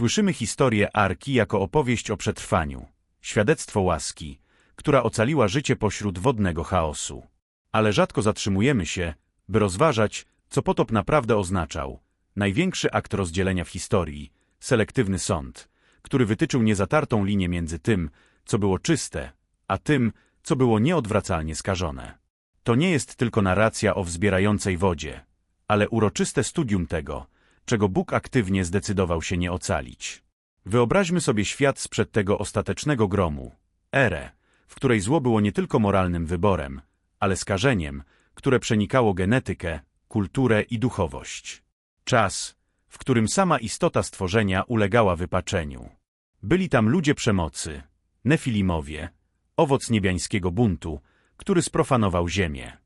Słyszymy historię Arki jako opowieść o przetrwaniu, świadectwo łaski, która ocaliła życie pośród wodnego chaosu. Ale rzadko zatrzymujemy się, by rozważać, co potop naprawdę oznaczał. Największy akt rozdzielenia w historii, selektywny sąd, który wytyczył niezatartą linię między tym, co było czyste, a tym, co było nieodwracalnie skażone. To nie jest tylko narracja o wzbierającej wodzie, ale uroczyste studium tego, czego Bóg aktywnie zdecydował się nie ocalić. Wyobraźmy sobie świat sprzed tego ostatecznego gromu, erę, w której zło było nie tylko moralnym wyborem, ale skażeniem, które przenikało genetykę, kulturę i duchowość. Czas, w którym sama istota stworzenia ulegała wypaczeniu. Byli tam ludzie przemocy, nefilimowie, owoc niebiańskiego buntu, który sprofanował ziemię.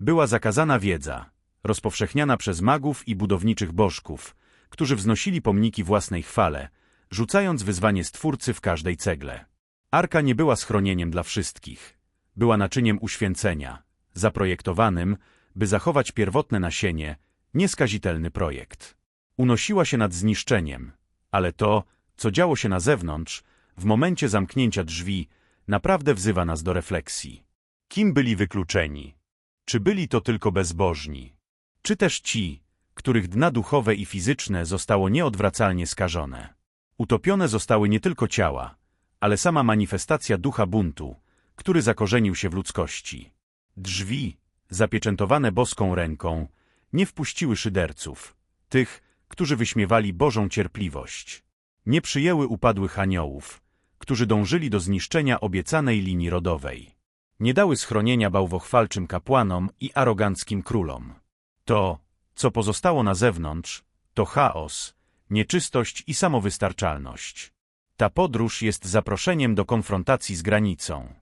Była zakazana wiedza, rozpowszechniana przez magów i budowniczych bożków, którzy wznosili pomniki własnej chwale, rzucając wyzwanie Stwórcy w każdej cegle. Arka nie była schronieniem dla wszystkich. Była naczyniem uświęcenia, zaprojektowanym, by zachować pierwotne nasienie, nieskazitelny projekt. Unosiła się nad zniszczeniem, ale to, co działo się na zewnątrz, w momencie zamknięcia drzwi, naprawdę wzywa nas do refleksji. Kim byli wykluczeni? Czy byli to tylko bezbożni? Czy też ci, których dna duchowe i fizyczne zostało nieodwracalnie skażone? Utopione zostały nie tylko ciała, ale sama manifestacja ducha buntu, który zakorzenił się w ludzkości. Drzwi, zapieczętowane boską ręką, nie wpuściły szyderców, tych, którzy wyśmiewali Bożą cierpliwość. Nie przyjęły upadłych aniołów, którzy dążyli do zniszczenia obiecanej linii rodowej. Nie dały schronienia bałwochwalczym kapłanom i aroganckim królom. To, co pozostało na zewnątrz, to chaos, nieczystość i samowystarczalność. Ta podróż jest zaproszeniem do konfrontacji z granicą.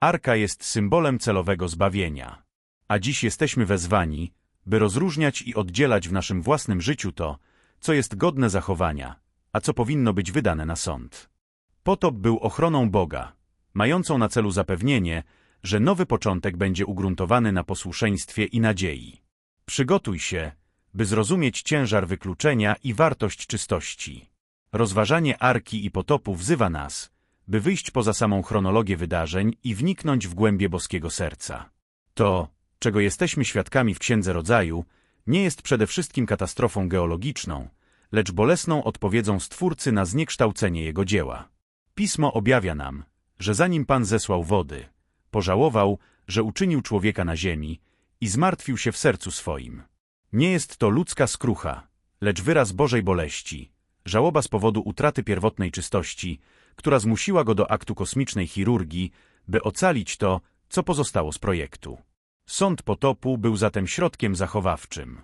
Arka jest symbolem celowego zbawienia. A dziś jesteśmy wezwani, by rozróżniać i oddzielać w naszym własnym życiu to, co jest godne zachowania, a co powinno być wydane na sąd. Potop był ochroną Boga, mającą na celu zapewnienie, że nowy początek będzie ugruntowany na posłuszeństwie i nadziei. Przygotuj się, by zrozumieć ciężar wykluczenia i wartość czystości. Rozważanie Arki i Potopu wzywa nas, by wyjść poza samą chronologię wydarzeń i wniknąć w głębie boskiego serca. To, czego jesteśmy świadkami w Księdze Rodzaju, nie jest przede wszystkim katastrofą geologiczną, lecz bolesną odpowiedzią Stwórcy na zniekształcenie Jego dzieła. Pismo objawia nam, że zanim Pan zesłał wody, pożałował, że uczynił człowieka na ziemi i zmartwił się w sercu swoim. Nie jest to ludzka skrucha, lecz wyraz Bożej boleści, żałoba z powodu utraty pierwotnej czystości, która zmusiła go do aktu kosmicznej chirurgii, by ocalić to, co pozostało z projektu. Sąd potopu był zatem środkiem zachowawczym.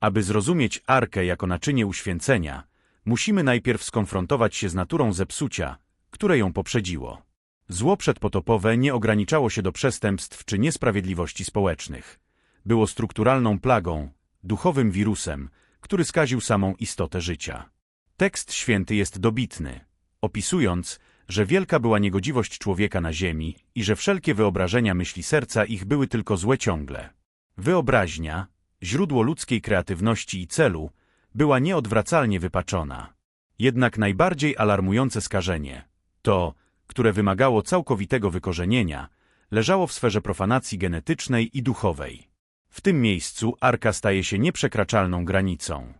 Aby zrozumieć Arkę jako naczynie uświęcenia, musimy najpierw skonfrontować się z naturą zepsucia, które ją poprzedziło. Zło przedpotopowe nie ograniczało się do przestępstw czy niesprawiedliwości społecznych. Było strukturalną plagą, duchowym wirusem, który skaził samą istotę życia. Tekst święty jest dobitny, opisując, że wielka była niegodziwość człowieka na ziemi i że wszelkie wyobrażenia myśli serca ich były tylko złe ciągle. Wyobraźnia, źródło ludzkiej kreatywności i celu, była nieodwracalnie wypaczona. Jednak najbardziej alarmujące skażenie, to, które wymagało całkowitego wykorzenienia, leżało w sferze profanacji genetycznej i duchowej. W tym miejscu Arka staje się nieprzekraczalną granicą.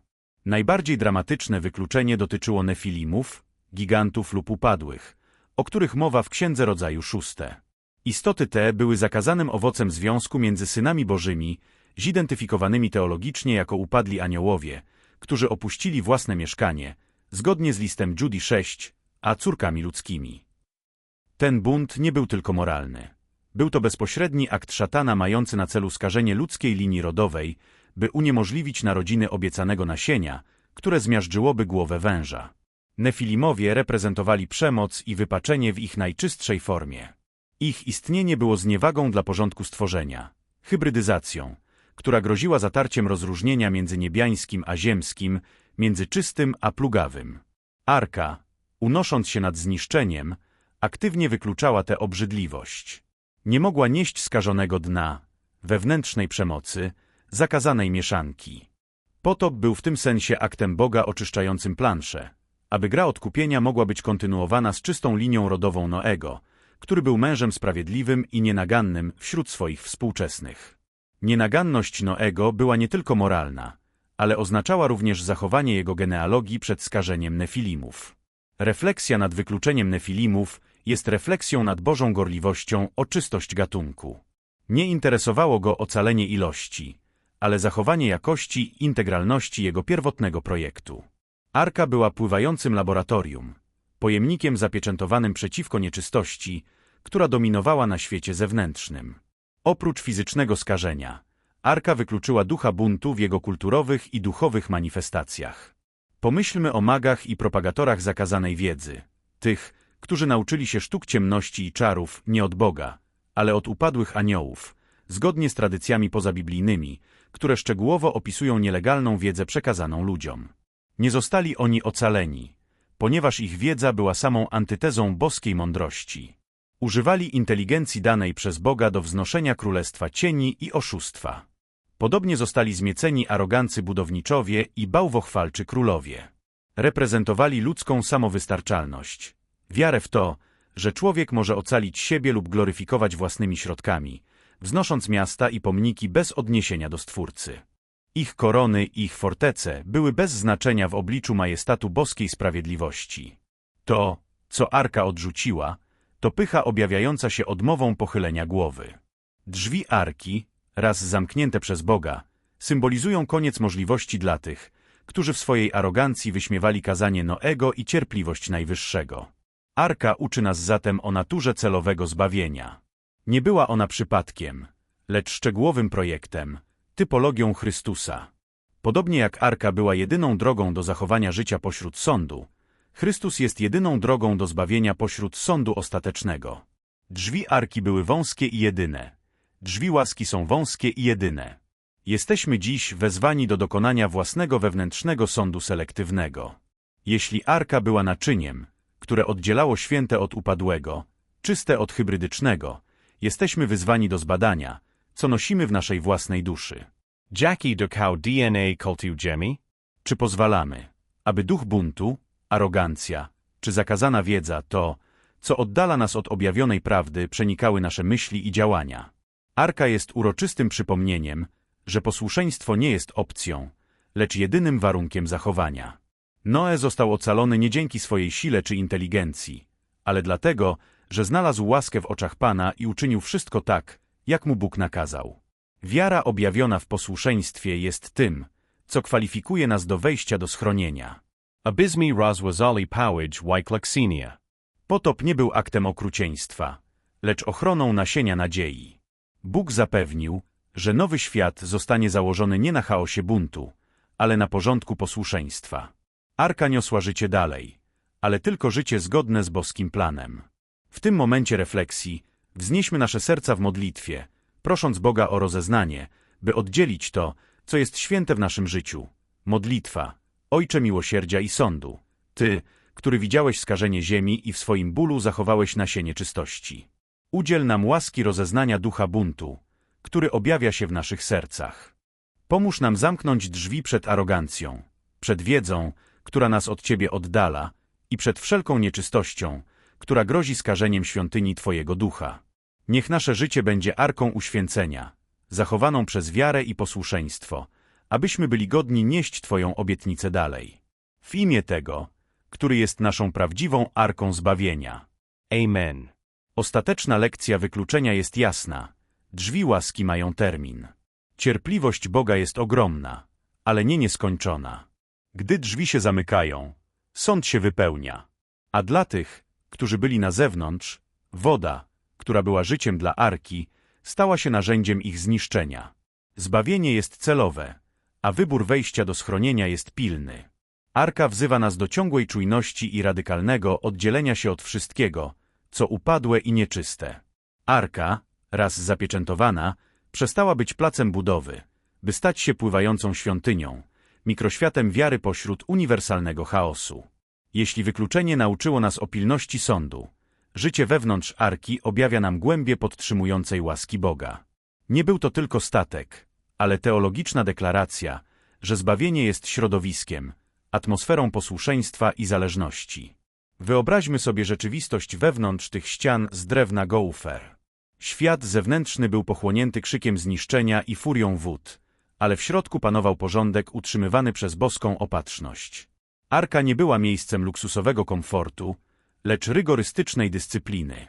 Najbardziej dramatyczne wykluczenie dotyczyło nefilimów, gigantów lub upadłych, o których mowa w Księdze Rodzaju Szóste. Istoty te były zakazanym owocem związku między synami bożymi, zidentyfikowanymi teologicznie jako upadli aniołowie, którzy opuścili własne mieszkanie, zgodnie z listem Judy 6, a córkami ludzkimi. Ten bunt nie był tylko moralny. Był to bezpośredni akt szatana mający na celu skażenie ludzkiej linii rodowej, by uniemożliwić narodziny obiecanego nasienia, które zmiażdżyłoby głowę węża. Nefilimowie reprezentowali przemoc i wypaczenie w ich najczystszej formie. Ich istnienie było zniewagą dla porządku stworzenia, hybrydyzacją, która groziła zatarciem rozróżnienia między niebiańskim a ziemskim, między czystym a plugawym. Arka, unosząc się nad zniszczeniem, aktywnie wykluczała tę obrzydliwość. Nie mogła nieść skażonego dna, wewnętrznej przemocy, zakazanej mieszanki. Potop był w tym sensie aktem Boga oczyszczającym planszę, aby gra odkupienia mogła być kontynuowana z czystą linią rodową Noego, który był mężem sprawiedliwym i nienagannym wśród swoich współczesnych. Nienaganność Noego była nie tylko moralna, ale oznaczała również zachowanie jego genealogii przed skażeniem nefilimów. Refleksja nad wykluczeniem nefilimów jest refleksją nad Bożą gorliwością o czystość gatunku. Nie interesowało go ocalenie ilości, ale zachowanie jakości i integralności jego pierwotnego projektu. Arka była pływającym laboratorium, pojemnikiem zapieczętowanym przeciwko nieczystości, która dominowała na świecie zewnętrznym. Oprócz fizycznego skażenia, Arka wykluczyła ducha buntu w jego kulturowych i duchowych manifestacjach. Pomyślmy o magach i propagatorach zakazanej wiedzy, tych, którzy nauczyli się sztuk ciemności i czarów nie od Boga, ale od upadłych aniołów, zgodnie z tradycjami pozabiblijnymi, które szczegółowo opisują nielegalną wiedzę przekazaną ludziom. Nie zostali oni ocaleni, ponieważ ich wiedza była samą antytezą boskiej mądrości. Używali inteligencji danej przez Boga do wznoszenia królestwa cieni i oszustwa. Podobnie zostali zmieceni arogancy budowniczowie i bałwochwalczy królowie. Reprezentowali ludzką samowystarczalność, wiarę w to, że człowiek może ocalić siebie lub gloryfikować własnymi środkami, wznosząc miasta i pomniki bez odniesienia do Stwórcy. Ich korony i ich fortece były bez znaczenia w obliczu majestatu boskiej sprawiedliwości. To, co Arka odrzuciła, to pycha objawiająca się odmową pochylenia głowy. Drzwi Arki, raz zamknięte przez Boga, symbolizują koniec możliwości dla tych, którzy w swojej arogancji wyśmiewali kazanie Noego i cierpliwość Najwyższego. Arka uczy nas zatem o naturze celowego zbawienia. Nie była ona przypadkiem, lecz szczegółowym projektem, typologią Chrystusa. Podobnie jak Arka była jedyną drogą do zachowania życia pośród sądu, Chrystus jest jedyną drogą do zbawienia pośród sądu ostatecznego. Drzwi Arki były wąskie i jedyne. Drzwi łaski są wąskie i jedyne. Jesteśmy dziś wezwani do dokonania własnego wewnętrznego sądu selektywnego. Jeśli Arka była naczyniem, które oddzielało święte od upadłego, czyste od hybrydycznego, jesteśmy wyzwani do zbadania, co nosimy w naszej własnej duszy. Jackie dokał DNA kultu Jemmy? Czy pozwalamy, aby duch buntu, arogancja, czy zakazana wiedza to, co oddala nas od objawionej prawdy, przenikały nasze myśli i działania? Arka jest uroczystym przypomnieniem, że posłuszeństwo nie jest opcją, lecz jedynym warunkiem zachowania. Noe został ocalony nie dzięki swojej sile czy inteligencji, ale dlatego, że znalazł łaskę w oczach Pana i uczynił wszystko tak, jak mu Bóg nakazał. Wiara objawiona w posłuszeństwie jest tym, co kwalifikuje nas do wejścia do schronienia. Abysmi rozwazali powidge wyklaksenia. Potop nie był aktem okrucieństwa, lecz ochroną nasienia nadziei. Bóg zapewnił, że nowy świat zostanie założony nie na chaosie buntu, ale na porządku posłuszeństwa. Arka niosła życie dalej, ale tylko życie zgodne z boskim planem. W tym momencie refleksji wznieśmy nasze serca w modlitwie, prosząc Boga o rozeznanie, by oddzielić to, co jest święte w naszym życiu. Modlitwa, Ojcze miłosierdzia i sądu, Ty, który widziałeś skażenie ziemi i w swoim bólu zachowałeś nasienie czystości. Udziel nam łaski rozeznania ducha buntu, który objawia się w naszych sercach. Pomóż nam zamknąć drzwi przed arogancją, przed wiedzą, która nas od Ciebie oddala i przed wszelką nieczystością, która grozi skażeniem świątyni Twojego ducha. Niech nasze życie będzie arką uświęcenia, zachowaną przez wiarę i posłuszeństwo, abyśmy byli godni nieść Twoją obietnicę dalej. W imię tego, który jest naszą prawdziwą arką zbawienia. Amen. Ostateczna lekcja wykluczenia jest jasna. Drzwi łaski mają termin. Cierpliwość Boga jest ogromna, ale nie nieskończona. Gdy drzwi się zamykają, sąd się wypełnia. A dla tych, którzy byli na zewnątrz, woda, która była życiem dla Arki, stała się narzędziem ich zniszczenia. Zbawienie jest celowe, a wybór wejścia do schronienia jest pilny. Arka wzywa nas do ciągłej czujności i radykalnego oddzielenia się od wszystkiego, co upadłe i nieczyste. Arka, raz zapieczętowana, przestała być placem budowy, by stać się pływającą świątynią, mikroświatem wiary pośród uniwersalnego chaosu. Jeśli wykluczenie nauczyło nas o pilności sądu, życie wewnątrz Arki objawia nam głębie podtrzymującej łaski Boga. Nie był to tylko statek, ale teologiczna deklaracja, że zbawienie jest środowiskiem, atmosferą posłuszeństwa i zależności. Wyobraźmy sobie rzeczywistość wewnątrz tych ścian z drewna goufer. Świat zewnętrzny był pochłonięty krzykiem zniszczenia i furią wód, ale w środku panował porządek utrzymywany przez boską opatrzność. Arka nie była miejscem luksusowego komfortu, lecz rygorystycznej dyscypliny.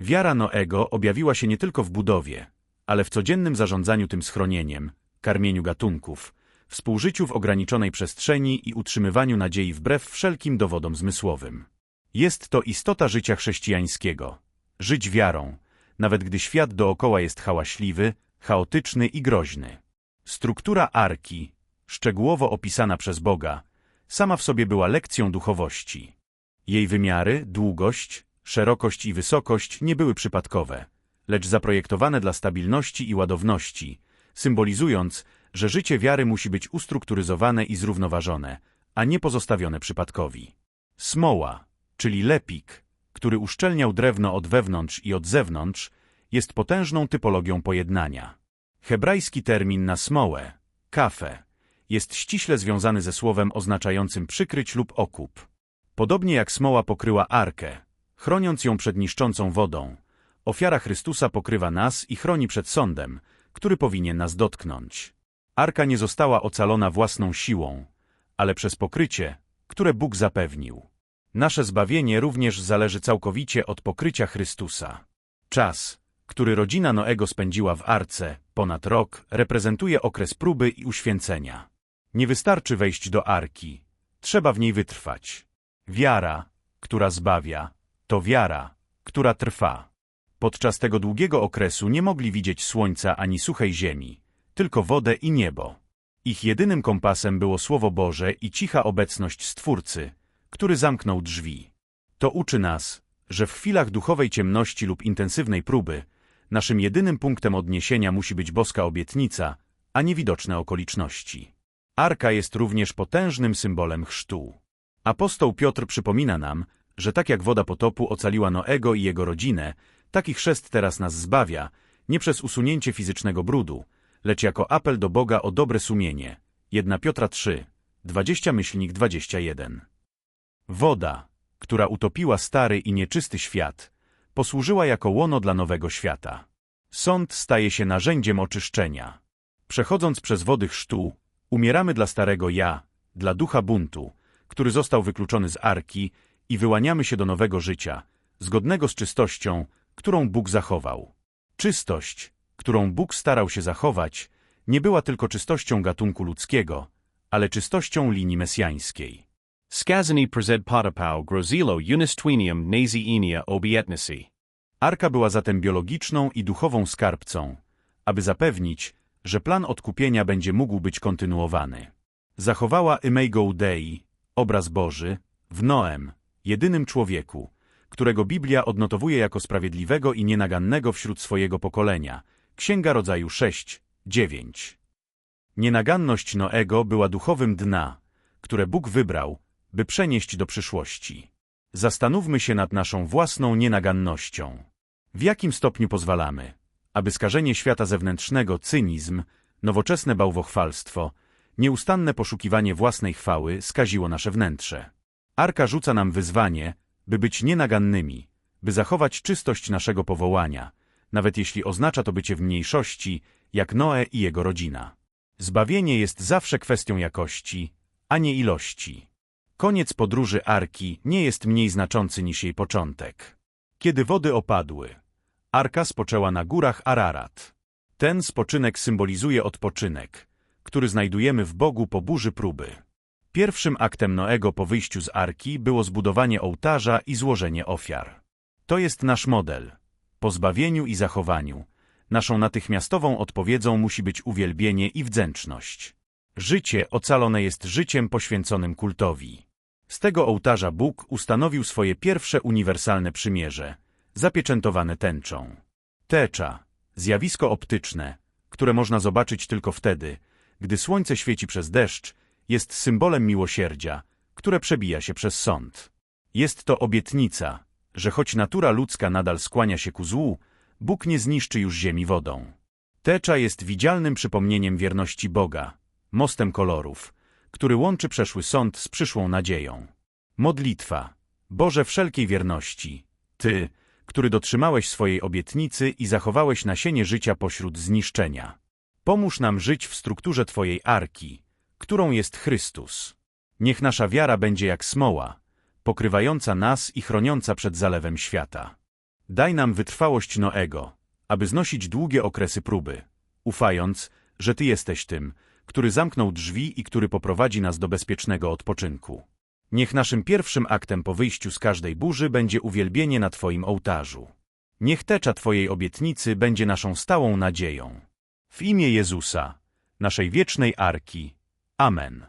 Wiara Noego objawiła się nie tylko w budowie, ale w codziennym zarządzaniu tym schronieniem, karmieniu gatunków, współżyciu w ograniczonej przestrzeni i utrzymywaniu nadziei wbrew wszelkim dowodom zmysłowym. Jest to istota życia chrześcijańskiego. Żyć wiarą, nawet gdy świat dookoła jest hałaśliwy, chaotyczny i groźny. Struktura arki, szczegółowo opisana przez Boga, sama w sobie była lekcją duchowości. Jej wymiary, długość, szerokość i wysokość nie były przypadkowe, lecz zaprojektowane dla stabilności i ładowności, symbolizując, że życie wiary musi być ustrukturyzowane i zrównoważone, a nie pozostawione przypadkowi. Smoła, czyli lepik, który uszczelniał drewno od wewnątrz i od zewnątrz, jest potężną typologią pojednania. Hebrajski termin na smołę, kafę, jest ściśle związany ze słowem oznaczającym przykryć lub okup. Podobnie jak smoła pokryła arkę, chroniąc ją przed niszczącą wodą, ofiara Chrystusa pokrywa nas i chroni przed sądem, który powinien nas dotknąć. Arka nie została ocalona własną siłą, ale przez pokrycie, które Bóg zapewnił. Nasze zbawienie również zależy całkowicie od pokrycia Chrystusa. Czas, który rodzina Noego spędziła w Arce, ponad rok, reprezentuje okres próby i uświęcenia. Nie wystarczy wejść do Arki, trzeba w niej wytrwać. Wiara, która zbawia, to wiara, która trwa. Podczas tego długiego okresu nie mogli widzieć słońca ani suchej ziemi, tylko wodę i niebo. Ich jedynym kompasem było Słowo Boże i cicha obecność Stwórcy, który zamknął drzwi. To uczy nas, że w chwilach duchowej ciemności lub intensywnej próby, naszym jedynym punktem odniesienia musi być boska obietnica, a nie widoczne okoliczności. Arka jest również potężnym symbolem chrztu. Apostoł Piotr przypomina nam, że tak jak woda potopu ocaliła Noego i jego rodzinę, taki chrzest teraz nas zbawia, nie przez usunięcie fizycznego brudu, lecz jako apel do Boga o dobre sumienie. 1 Piotra 3, 20 myślnik 21. Woda, która utopiła stary i nieczysty świat, posłużyła jako łono dla nowego świata. Sąd staje się narzędziem oczyszczenia. Przechodząc przez wody chrztu, umieramy dla starego ja, dla ducha buntu, który został wykluczony z arki i wyłaniamy się do nowego życia, zgodnego z czystością, którą Bóg zachował. Czystość, którą Bóg starał się zachować, nie była tylko czystością gatunku ludzkiego, ale czystością linii mesjańskiej. Skazani presed potapau grozilo unistwinium nazi enia obietnisi. Arka była zatem biologiczną i duchową skarbcą, aby zapewnić, że plan odkupienia będzie mógł być kontynuowany. Zachowała Imego Dei, obraz Boży, w Noem, jedynym człowieku, którego Biblia odnotowuje jako sprawiedliwego i nienagannego wśród swojego pokolenia. Księga Rodzaju 6, 9. Nienaganność Noego była duchowym dna, które Bóg wybrał, by przenieść do przyszłości. Zastanówmy się nad naszą własną nienagannością. W jakim stopniu pozwalamy, aby skażenie świata zewnętrznego, cynizm, nowoczesne bałwochwalstwo, nieustanne poszukiwanie własnej chwały skaziło nasze wnętrze. Arka rzuca nam wyzwanie, by być nienagannymi, by zachować czystość naszego powołania, nawet jeśli oznacza to bycie w mniejszości, jak Noe i jego rodzina. Zbawienie jest zawsze kwestią jakości, a nie ilości. Koniec podróży Arki nie jest mniej znaczący niż jej początek. Kiedy wody opadły, Arka spoczęła na górach Ararat. Ten spoczynek symbolizuje odpoczynek, który znajdujemy w Bogu po burzy próby. Pierwszym aktem Noego po wyjściu z Arki było zbudowanie ołtarza i złożenie ofiar. To jest nasz model. Po zbawieniu i zachowaniu, naszą natychmiastową odpowiedzią musi być uwielbienie i wdzięczność. Życie ocalone jest życiem poświęconym kultowi. Z tego ołtarza Bóg ustanowił swoje pierwsze uniwersalne przymierze, zapieczętowane tęczą. Tecza, zjawisko optyczne, które można zobaczyć tylko wtedy, gdy słońce świeci przez deszcz, jest symbolem miłosierdzia, które przebija się przez sąd. Jest to obietnica, że choć natura ludzka nadal skłania się ku złu, Bóg nie zniszczy już ziemi wodą. Tecza jest widzialnym przypomnieniem wierności Boga, mostem kolorów, który łączy przeszły sąd z przyszłą nadzieją. Modlitwa. Boże wszelkiej wierności, Ty, który dotrzymałeś swojej obietnicy i zachowałeś nasienie życia pośród zniszczenia. Pomóż nam żyć w strukturze Twojej arki, którą jest Chrystus. Niech nasza wiara będzie jak smoła, pokrywająca nas i chroniąca przed zalewem świata. Daj nam wytrwałość Noego, aby znosić długie okresy próby, ufając, że Ty jesteś tym, który zamknął drzwi i który poprowadzi nas do bezpiecznego odpoczynku. Niech naszym pierwszym aktem po wyjściu z każdej burzy będzie uwielbienie na Twoim ołtarzu. Niech tecza Twojej obietnicy będzie naszą stałą nadzieją. W imię Jezusa, naszej wiecznej Arki. Amen.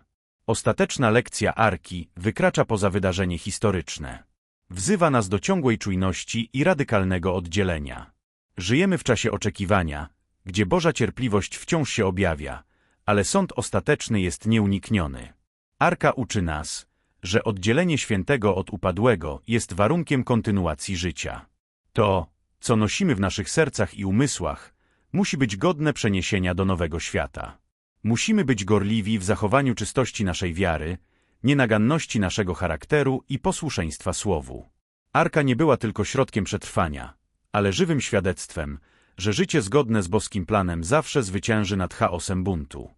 Ostateczna lekcja Arki wykracza poza wydarzenie historyczne. Wzywa nas do ciągłej czujności i radykalnego oddzielenia. Żyjemy w czasie oczekiwania, gdzie Boża cierpliwość wciąż się objawia, ale sąd ostateczny jest nieunikniony. Arka uczy nas, że oddzielenie świętego od upadłego jest warunkiem kontynuacji życia. To, co nosimy w naszych sercach i umysłach, musi być godne przeniesienia do nowego świata. Musimy być gorliwi w zachowaniu czystości naszej wiary, nienaganności naszego charakteru i posłuszeństwa Słowu. Arka nie była tylko środkiem przetrwania, ale żywym świadectwem, że życie zgodne z boskim planem zawsze zwycięży nad chaosem buntu.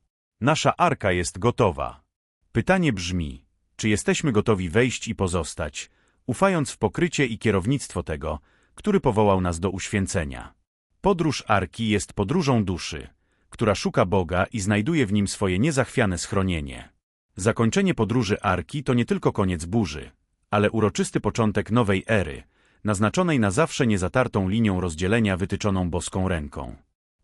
Nasza arka jest gotowa. Pytanie brzmi, czy jesteśmy gotowi wejść i pozostać, ufając w pokrycie i kierownictwo tego, który powołał nas do uświęcenia. Podróż arki jest podróżą duszy, która szuka Boga i znajduje w nim swoje niezachwiane schronienie. Zakończenie podróży arki to nie tylko koniec burzy, ale uroczysty początek nowej ery, naznaczonej na zawsze niezatartą linią rozdzielenia wytyczoną boską ręką.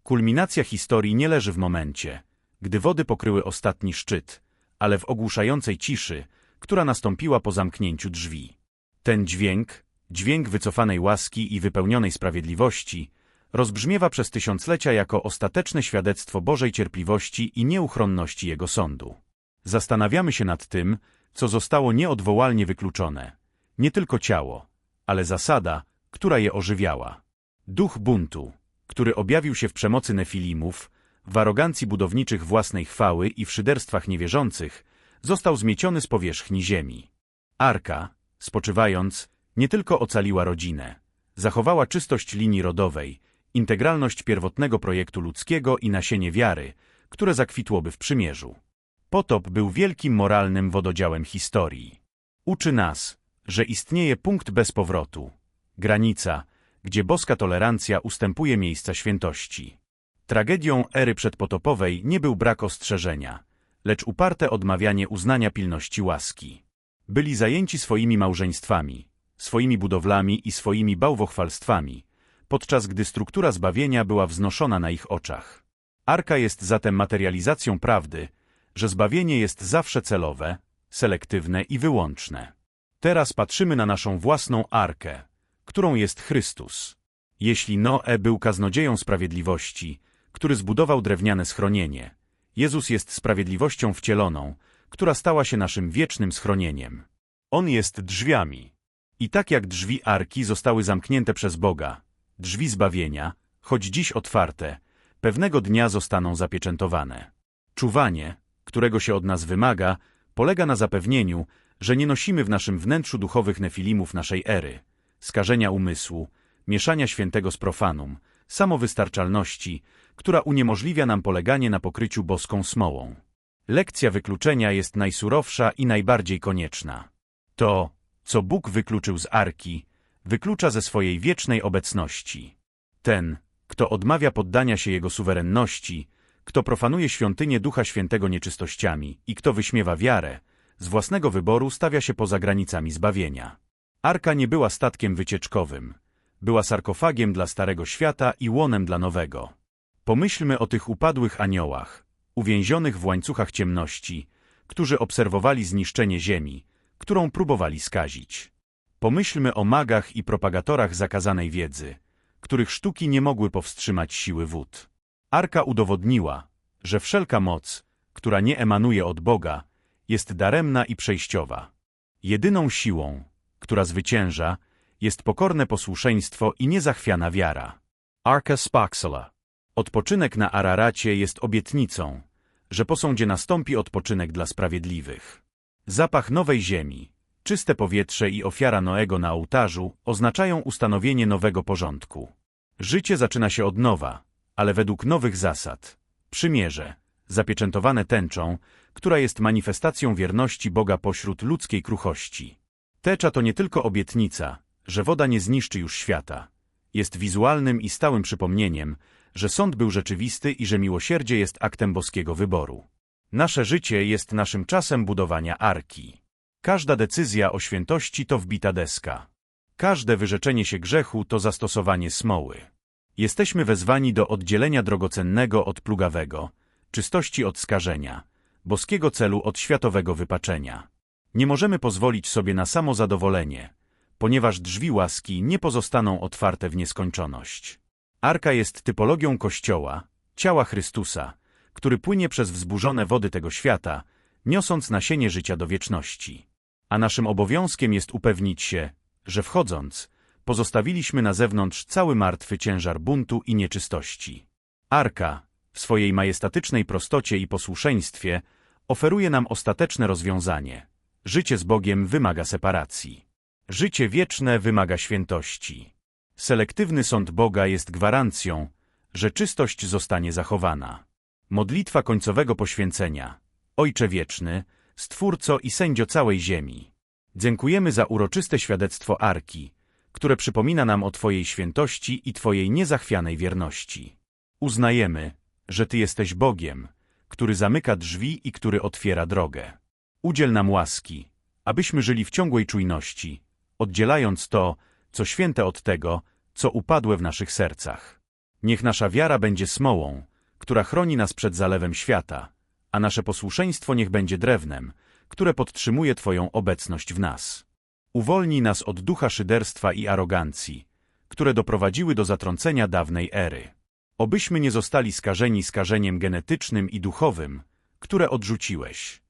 Kulminacja historii nie leży w momencie, gdy wody pokryły ostatni szczyt, ale w ogłuszającej ciszy, która nastąpiła po zamknięciu drzwi. Ten dźwięk, dźwięk wycofanej łaski i wypełnionej sprawiedliwości, rozbrzmiewa przez tysiąclecia jako ostateczne świadectwo Bożej cierpliwości i nieuchronności Jego sądu. Zastanawiamy się nad tym, co zostało nieodwołalnie wykluczone. Nie tylko ciało, ale zasada, która je ożywiała. Duch buntu, który objawił się w przemocy nefilimów, w arogancji budowniczych własnej chwały i w szyderstwach niewierzących, został zmieciony z powierzchni ziemi. Arka, spoczywając, nie tylko ocaliła rodzinę, zachowała czystość linii rodowej, integralność pierwotnego projektu ludzkiego i nasienie wiary, które zakwitłoby w przymierzu. Potop był wielkim moralnym wododziałem historii. Uczy nas, że istnieje punkt bez powrotu, granica, gdzie boska tolerancja ustępuje miejsca świętości. Tragedią ery przedpotopowej nie był brak ostrzeżenia, lecz uparte odmawianie uznania pilności łaski. Byli zajęci swoimi małżeństwami, swoimi budowlami i swoimi bałwochwalstwami, podczas gdy struktura zbawienia była wznoszona na ich oczach. Arka jest zatem materializacją prawdy, że zbawienie jest zawsze celowe, selektywne i wyłączne. Teraz patrzymy na naszą własną arkę, którą jest Chrystus. Jeśli Noe był kaznodzieją sprawiedliwości, który zbudował drewniane schronienie, Jezus jest sprawiedliwością wcieloną, która stała się naszym wiecznym schronieniem. On jest drzwiami. I tak jak drzwi arki zostały zamknięte przez Boga, drzwi zbawienia, choć dziś otwarte, pewnego dnia zostaną zapieczętowane. Czuwanie, którego się od nas wymaga, polega na zapewnieniu, że nie nosimy w naszym wnętrzu duchowych nefilimów naszej ery, skażenia umysłu, mieszania świętego z profanum, samowystarczalności, która uniemożliwia nam poleganie na pokryciu boską smołą. Lekcja wykluczenia jest najsurowsza i najbardziej konieczna. To, co Bóg wykluczył z arki, wyklucza ze swojej wiecznej obecności. Ten, kto odmawia poddania się Jego suwerenności, kto profanuje świątynię Ducha Świętego nieczystościami i kto wyśmiewa wiarę, z własnego wyboru stawia się poza granicami zbawienia. Arka nie była statkiem wycieczkowym. Była sarkofagiem dla Starego Świata i łonem dla Nowego. Pomyślmy o tych upadłych aniołach, uwięzionych w łańcuchach ciemności, którzy obserwowali zniszczenie ziemi, którą próbowali skazić. Pomyślmy o magach i propagatorach zakazanej wiedzy, których sztuki nie mogły powstrzymać siły wód. Arka udowodniła, że wszelka moc, która nie emanuje od Boga, jest daremna i przejściowa. Jedyną siłą, która zwycięża, jest pokorne posłuszeństwo i niezachwiana wiara. Arka Spaxala Odpoczynek na Araracie jest obietnicą, że po sądzie nastąpi odpoczynek dla sprawiedliwych. Zapach nowej ziemi, czyste powietrze i ofiara Noego na ołtarzu oznaczają ustanowienie nowego porządku. Życie zaczyna się od nowa, ale według nowych zasad. Przymierze, zapieczętowane tęczą, która jest manifestacją wierności Boga pośród ludzkiej kruchości. Tecza to nie tylko obietnica, że woda nie zniszczy już świata. Jest wizualnym i stałym przypomnieniem, że sąd był rzeczywisty i że miłosierdzie jest aktem boskiego wyboru. Nasze życie jest naszym czasem budowania arki. Każda decyzja o świętości to wbita deska. Każde wyrzeczenie się grzechu to zastosowanie smoły. Jesteśmy wezwani do oddzielenia drogocennego od plugawego, czystości od skażenia, boskiego celu od światowego wypaczenia. Nie możemy pozwolić sobie na samozadowolenie, ponieważ drzwi łaski nie pozostaną otwarte w nieskończoność. Arka jest typologią Kościoła, ciała Chrystusa, który płynie przez wzburzone wody tego świata, niosąc nasienie życia do wieczności. A naszym obowiązkiem jest upewnić się, że wchodząc, pozostawiliśmy na zewnątrz cały martwy ciężar buntu i nieczystości. Arka, w swojej majestatycznej prostocie i posłuszeństwie, oferuje nam ostateczne rozwiązanie. Życie z Bogiem wymaga separacji. Życie wieczne wymaga świętości. Selektywny sąd Boga jest gwarancją, że czystość zostanie zachowana. Modlitwa końcowego poświęcenia. Ojcze Wieczny, Stwórco i Sędzio całej ziemi. Dziękujemy za uroczyste świadectwo Arki, które przypomina nam o Twojej świętości i Twojej niezachwianej wierności. Uznajemy, że Ty jesteś Bogiem, który zamyka drzwi i który otwiera drogę. Udziel nam łaski, abyśmy żyli w ciągłej czujności, oddzielając to, co święte od tego, co upadłe w naszych sercach. Niech nasza wiara będzie smołą, która chroni nas przed zalewem świata, a nasze posłuszeństwo niech będzie drewnem, które podtrzymuje Twoją obecność w nas. Uwolnij nas od ducha szyderstwa i arogancji, które doprowadziły do zatrącenia dawnej ery. Obyśmy nie zostali skażeni skażeniem genetycznym i duchowym, które odrzuciłeś.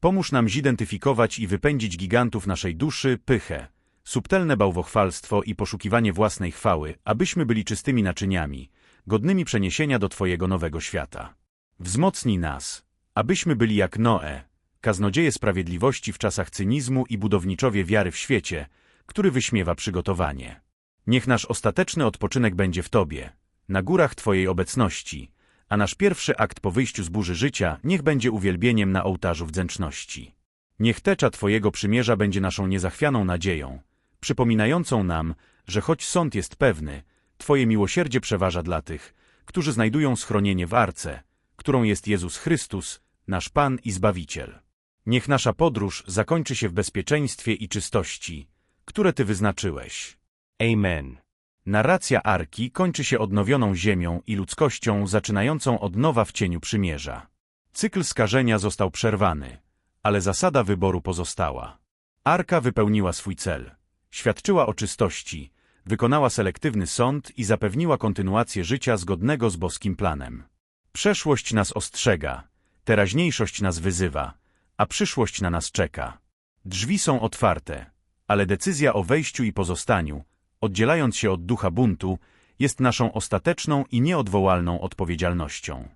Pomóż nam zidentyfikować i wypędzić gigantów naszej duszy, pychę, subtelne bałwochwalstwo i poszukiwanie własnej chwały, abyśmy byli czystymi naczyniami, godnymi przeniesienia do Twojego nowego świata. Wzmocnij nas, abyśmy byli jak Noe, kaznodzieje sprawiedliwości w czasach cynizmu i budowniczowie wiary w świecie, który wyśmiewa przygotowanie. Niech nasz ostateczny odpoczynek będzie w Tobie, na górach Twojej obecności, a nasz pierwszy akt po wyjściu z burzy życia niech będzie uwielbieniem na ołtarzu wdzięczności. Niech tecza Twojego przymierza będzie naszą niezachwianą nadzieją, przypominającą nam, że choć sąd jest pewny, Twoje miłosierdzie przeważa dla tych, którzy znajdują schronienie w Arce, którą jest Jezus Chrystus, nasz Pan i Zbawiciel. Niech nasza podróż zakończy się w bezpieczeństwie i czystości, które Ty wyznaczyłeś. Amen. Narracja Arki kończy się odnowioną ziemią i ludzkością zaczynającą od nowa w cieniu przymierza. Cykl skażenia został przerwany, ale zasada wyboru pozostała. Arka wypełniła swój cel. Świadczyła o czystości, wykonała selektywny sąd i zapewniła kontynuację życia zgodnego z boskim planem. Przeszłość nas ostrzega, teraźniejszość nas wyzywa, a przyszłość na nas czeka. Drzwi są otwarte, ale decyzja o wejściu i pozostaniu, oddzielając się od ducha buntu, jest naszą ostateczną i nieodwołalną odpowiedzialnością.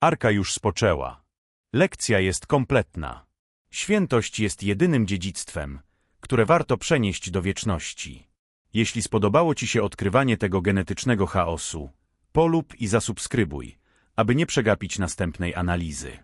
Arka już spoczęła. Lekcja jest kompletna. Świętość jest jedynym dziedzictwem, które warto przenieść do wieczności. Jeśli spodobało Ci się odkrywanie tego genetycznego chaosu, polub i zasubskrybuj, aby nie przegapić następnej analizy.